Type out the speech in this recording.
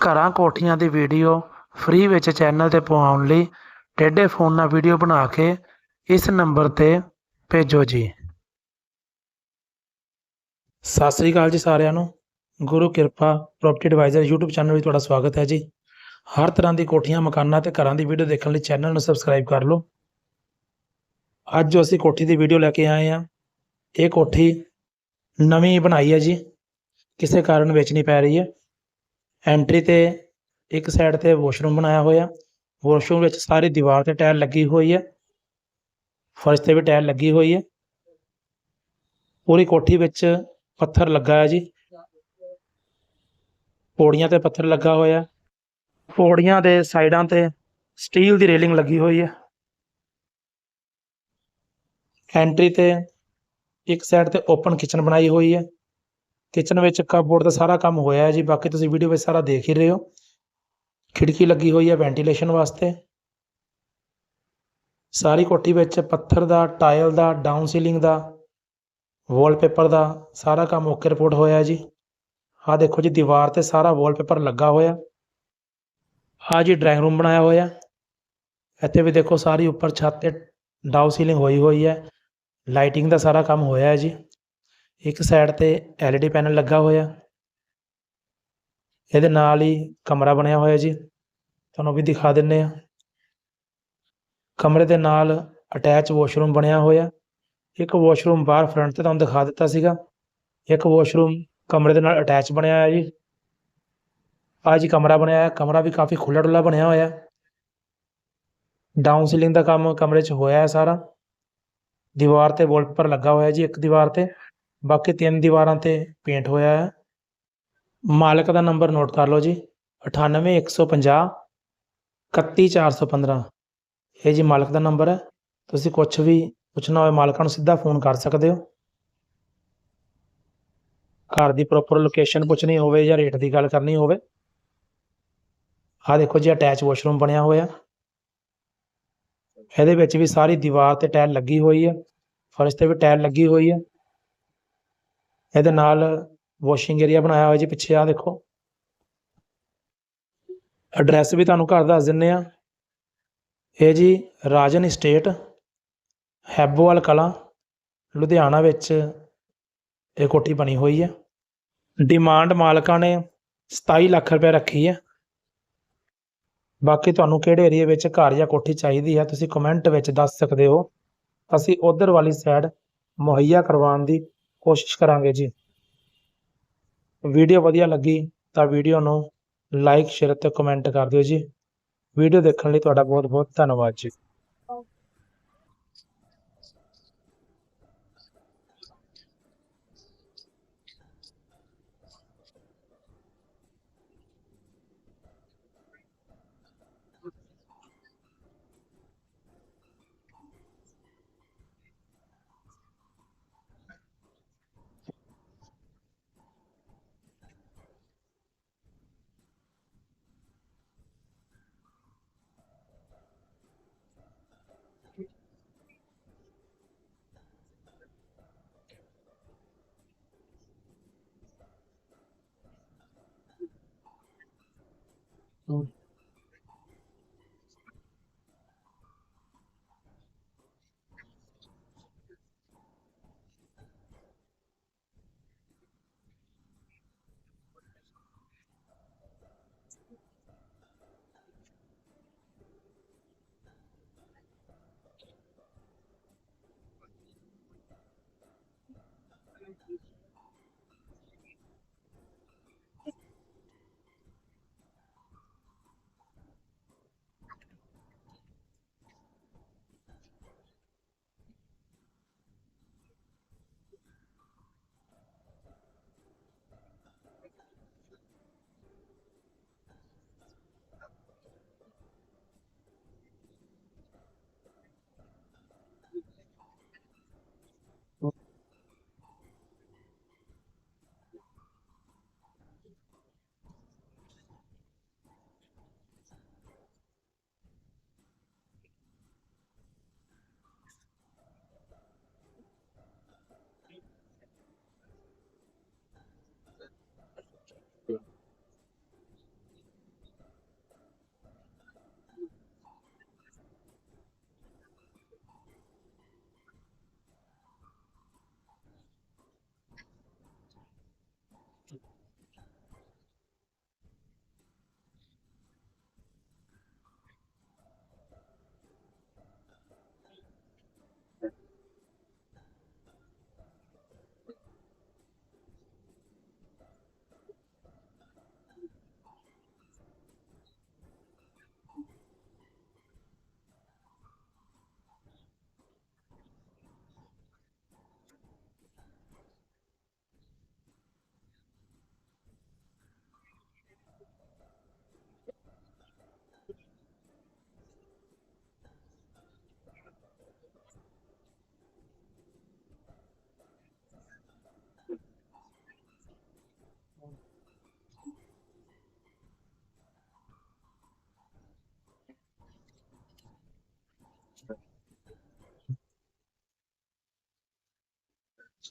ਘਰਾਂ ਕੋਠੀਆਂ ਦੀ ਵੀਡੀਓ ਫ੍ਰੀ ਵਿੱਚ ਚੈਨਲ ਤੇ ਪਵਾਉਣ ਲਈ ਟੇਢੇ ਫੋਨ ਨਾਲ ਵੀਡੀਓ ਬਣਾ ਕੇ ਇਸ ਨੰਬਰ ਤੇ ਭੇਜੋ ਜੀ। ਸਤਿ ਸ੍ਰੀ ਅਕਾਲ ਜੀ ਸਾਰਿਆਂ ਨੂੰ। ਗੁਰੂ ਕਿਰਪਾ ਪ੍ਰੋਪਰਟੀ ਐਡਵਾਈਜ਼ਰ YouTube ਚੈਨਲ ਵਿੱਚ ਤੁਹਾਡਾ ਸਵਾਗਤ ਹੈ ਜੀ। ਹਰ ਤਰ੍ਹਾਂ ਦੀ ਕੋਠੀਆਂ, ਮਕਾਨਾਂ ਤੇ ਘਰਾਂ ਦੀ ਵੀਡੀਓ ਦੇਖਣ ਲਈ ਚੈਨਲ ਨੂੰ ਸਬਸਕ੍ਰਾਈਬ ਕਰ ਲਓ। ਅੱਜ ਜੋ ਅਸੀਂ ਕੋਠੀ ਦੀ ਵੀਡੀਓ ਲੈ ਕੇ ਆਏ ਹਾਂ। ਇਹ ਕੋਠੀ ਨਵੀਂ ਬਣਾਈ ਹੈ ਜੀ। ਕਿਸੇ ਕਾਰਨ ਵੇਚਣੀ ਪੈ ਰਹੀ ਹੈ। ਐਂਟਰੀ ਤੇ ਇੱਕ ਸਾਈਡ ਤੇ ਵਾਸ਼ਰੂਮ ਬਣਾਇਆ ਹੋਇਆ। ਵਾਸ਼ਰੂਮ ਵਿੱਚ ਸਾਰੀ ਦੀਵਾਰ ਤੇ ਟਾਇਲ ਲੱਗੀ ਹੋਈ ਹੈ। ਫਰਸ਼ ਤੇ ਵੀ ਟਾਇਲ ਲੱਗੀ ਹੋਈ ਹੈ। ਪੂਰੀ ਕੋਠੀ ਵਿੱਚ ਪੱਥਰ ਲੱਗਾ ਹੈ ਜੀ। ਪੌੜੀਆਂ ਤੇ ਪੱਥਰ ਲੱਗਾ ਹੋਇਆ। ਪੌੜੀਆਂ ਦੇ ਸਾਈਡਾਂ ਤੇ ਸਟੀਲ ਦੀ ਰੇਲਿੰਗ ਲੱਗੀ ਹੋਈ ਹੈ। ਐਂਟਰੀ ਤੇ ਇੱਕ ਸਾਈਡ ਤੇ ਓਪਨ ਕਿਚਨ ਬਣਾਈ ਹੋਈ ਹੈ। ਕਿਚਨ ਵਿੱਚ ਕਪਬੋਰਡ ਦਾ ਸਾਰਾ ਕੰਮ ਹੋਇਆ ਹੈ ਜੀ, ਬਾਕੀ ਤੁਸੀਂ ਵੀਡੀਓ ਵਿੱਚ ਸਾਰਾ ਦੇਖ ਹੀ ਰਹੇ ਹੋ। ਖਿੜਕੀ ਲੱਗੀ ਹੋਈ ਹੈ ਵੈਂਟੀਲੇਸ਼ਨ ਵਾਸਤੇ। ਸਾਰੀ ਕੋਠੀ ਵਿੱਚ ਪੱਥਰ ਦਾ ਟਾਇਲ ਦਾ ਡਾਊਨ ਸੀਲਿੰਗ ਦਾ ਵਾਲਪੇਪਰ ਦਾ ਸਾਰਾ ਕੰਮ ਓਕੇ ਰਿਪੋਰਟ ਹੋਇਆ ਹੈ ਜੀ। ਆਹ ਦੇਖੋ ਜੀ, ਦੀਵਾਰ ਤੇ ਸਾਰਾ ਵਾਲਪੇਪਰ ਲੱਗਾ ਹੋਇਆ। ਆਹ ਜੀ ਡਰਾਇੰਗ ਰੂਮ ਬਣਾਇਆ ਹੋਇਆ। ਇੱਥੇ ਵੀ ਦੇਖੋ ਸਾਰੀ ਉੱਪਰ ਛੱਤ ਤੇ ਡਾਊਨ ਸੀਲਿੰਗ ਹੋਈ ਹੋਈ ਹੈ। ਲਾਈਟਿੰਗ ਦਾ ਸਾਰਾ ਕੰਮ ਹੋਇਆ ਹੈ ਜੀ। ਇੱਕ ਸਾਈਡ ਤੇ LED ਪੈਨਲ ਲੱਗਾ ਹੋਇਆ। ਇਹਦੇ ਨਾਲ ਹੀ ਕਮਰਾ ਬਣਿਆ ਹੋਇਆ ਜੀ। ਤੁਹਾਨੂੰ ਵੀ ਦਿਖਾ ਦਿੰਨੇ ਆ। ਕਮਰੇ ਦੇ ਨਾਲ ਅਟੈਚ ਵਾਸ਼ਰੂਮ ਬਣਿਆ ਹੋਇਆ। ਇੱਕ ਵਾਸ਼ਰੂਮ ਬਾਹਰ ਫਰੰਟ ਤੇ ਤੁਹਾਨੂੰ ਦਿਖਾ ਦਿੱਤਾ ਸੀਗਾ। ਇੱਕ ਵਾਸ਼ਰੂਮ ਕਮਰੇ ਦੇ ਨਾਲ ਅਟੈਚ ਬਣਿਆ ਹੋਇਆ ਜੀ। ਆ ਜੀ ਕਮਰਾ ਬਣਿਆ ਹੋਇਆ। ਕਮਰਾ ਵੀ ਕਾਫੀ ਖੁੱਲ੍ਹਾ ਡੁੱਲਾ ਬਣਿਆ ਹੋਇਆ। ਡਾਊਨ ਸੀਲਿੰਗ ਦਾ ਕੰਮ ਕਮਰੇ 'ਚ ਹੋਇਆ ਹੈ ਸਾਰਾ। ਦੀਵਾਰ ਤੇ ਵਾਲਪੇਪਰ ਲੱਗਾ ਹੋਇਆ ਜੀ ਇੱਕ ਦੀਵਾਰ ਤੇ। ਬਾਕੀ ਤਿੰਨ ਦੀਵਾਰਾਂ ਤੇ ਪੇਂਟ ਹੋਇਆ ਹੈ। ਮਾਲਕ ਦਾ ਨੰਬਰ ਨੋਟ ਕਰ ਲਓ ਜੀ। 98150 31415 ਇਹ ਜੀ ਮਾਲਕ ਦਾ ਨੰਬਰ ਹੈ। ਤੁਸੀਂ ਕੁਝ ਵੀ ਪੁੱਛਣਾ ਹੋਵੇ, ਮਾਲਕਾਂ ਨੂੰ ਸਿੱਧਾ ਫੋਨ ਕਰ ਸਕਦੇ ਹੋ। ਘਰ ਦੀ ਪ੍ਰੋਪਰ ਲੋਕੇਸ਼ਨ ਪੁੱਛਣੀ ਹੋਵੇ ਜਾਂ ਰੇਟ ਦੀ ਗੱਲ ਕਰਨੀ ਹੋਵੇ। ਆਹ ਦੇਖੋ ਜੀ ਅਟੈਚ ਵਾਸ਼ਰੂਮ ਬਣਿਆ ਹੋਇਆ। ਇਹਦੇ ਵਿੱਚ ਵੀ ਸਾਰੀ ਦੀਵਾਰ ਤੇ ਟਾਇਲ ਲੱਗੀ ਹੋਈ ਹੈ। ਫਰਸ਼ ਤੇ ਵੀ ਟਾਇਲ ਲੱਗੀ ਹੋਈ ਹੈ। ਇਹਦੇ ਨਾਲ ਵਾਸ਼ਿੰਗ ਏਰੀਆ ਬਣਾਇਆ ਹੋਇਆ ਜੀ ਪਿੱਛੇ ਆ ਦੇਖੋ। ਐਡਰੈਸ ਵੀ ਤੁਹਾਨੂੰ ਘਰ ਦੱਸ ਦਿੰਨੇ ਆ। ਇਹ ਜੀ ਰਾਜਨ ਸਟੇਟ ਹੈਬੋਵਾਲ ਕਲਾਂ, ਲੁਧਿਆਣਾ ਵਿੱਚ ਇਹ ਕੋਠੀ ਬਣੀ ਹੋਈ ਹੈ। ਡਿਮਾਂਡ ਮਾਲਕਾਂ ਨੇ 27 ਲੱਖ ਰੁਪਏ ਰੱਖੀ ਹੈ। ਬਾਕੀ ਤੁਹਾਨੂੰ ਕਿਹੜੇ ਏਰੀਆ ਵਿੱਚ ਘਰ ਜਾਂ ਕੋਠੀ ਚਾਹੀਦੀ ਹੈ ਤੁਸੀਂ ਕਮੈਂਟ ਵਿੱਚ ਦੱਸ ਸਕਦੇ ਹੋ। ਅਸੀਂ ਉਧਰ ਵਾਲੀ ਸਾਈਡ ਮੁਹੱਈਆ ਕਰਵਾਉਣ ਦੀ ਕੋਸ਼ਿਸ਼ ਕਰਾਂਗੇ ਜੀ। ਵੀਡੀਓ ਵਧੀਆ ਲੱਗੀ ਤਾਂ ਵੀਡੀਓ ਨੂੰ ਲਾਈਕ ਸ਼ੇਅਰ ਤੇ ਕਮੈਂਟ ਕਰ ਦਿਓ ਜੀ। ਵੀਡੀਓ ਦੇਖਣ ਲਈ ਤੁਹਾਡਾ ਬਹੁਤ ਬਹੁਤ ਧੰਨਵਾਦ ਜੀ।